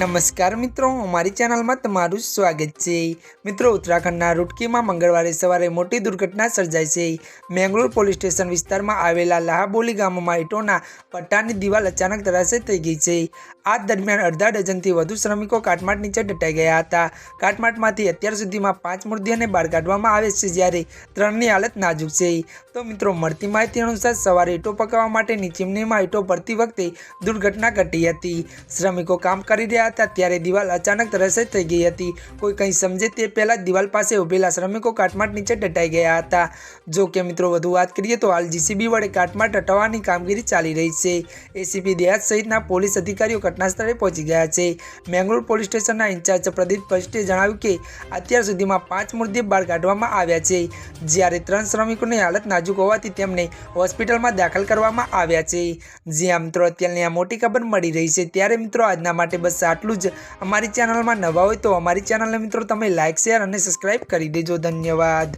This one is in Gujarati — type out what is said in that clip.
નમસ્કાર મિત્રો, અમારી ચેનલમાં તમારું સ્વાગત છે. મિત્રો, ઉત્તરાખંડના રૂટકીમાં મંગળવારે સવારે મોટી દુર્ઘટના સર્જાઈ છે. મેંગલોર પોલીસ સ્ટેશન વિસ્તારમાં આવેલા લાહાબોલી ગામમાં ઈટોના પટ્ટાની દિવાલ અચાનક તરાશે થઈ ગઈ છે. આ દરમિયાન અડધા ડઝનથી વધુ શ્રમિકો કાટમાટ નીચે દટાઈ ગયા હતા. કાટમાટમાંથી અત્યાર સુધીમાં પાંચ મૃતદેહને બહાર કાઢવામાં આવે છે જ્યારે ત્રણની હાલત નાજુક છે. તો મિત્રો, મળતી માહિતી અનુસાર સવારે ઈંટો પકાવવા માટેની નીચીમનીમાં ઈંટો ભરતી વખતે દુર્ઘટના ઘટી હતી. શ્રમિકો કામ કરી રહ્યા હતા ત્યારે દિવાલ અચાનક ધરાશય થઈ ગઈ હતી. કોઈ કંઈ સમજે તે પહેલાં દિવાલ પાસે ઊભેલા શ્રમિકો કાટમાટ નીચે દટાઈ ગયા હતા. જો કે મિત્રો, વધુ વાત કરીએ તો હાલ જીસીબી વડે કાટમાટ હટાવવાની કામગીરી ચાલી રહી છે. એસીપી દેહાત સહિતના પોલીસ અધિકારીઓ ઘટના સ્થળે પહોંચી ગયા છે. મેંગલોર પોલીસ સ્ટેશનના ઇન્ચાર્જ પ્રદીપ ભટ્ટે જણાવ્યું કે, અત્યાર સુધીમાં પાંચ મૃતદેહ બહાર કાઢવામાં આવ્યા છે. જ્યારે ત્રણ શ્રમિકોની હાલત નાજુક હોવાથી તેમને હોસ્પિટલમાં દાખલ કરવામાં આવ્યા છે. જ્યાં મિત્રો અત્યારની આ મોટી ખબર મળી રહી છે. ત્યારે મિત્રો આજના માટે બસ આટલું જ. અમારી ચેનલમાં નવા હોય તો અમારી ચેનલને મિત્રો તમે લાઇક શેર અને સબસ્ક્રાઈબ કરી દેજો. ધન્યવાદ.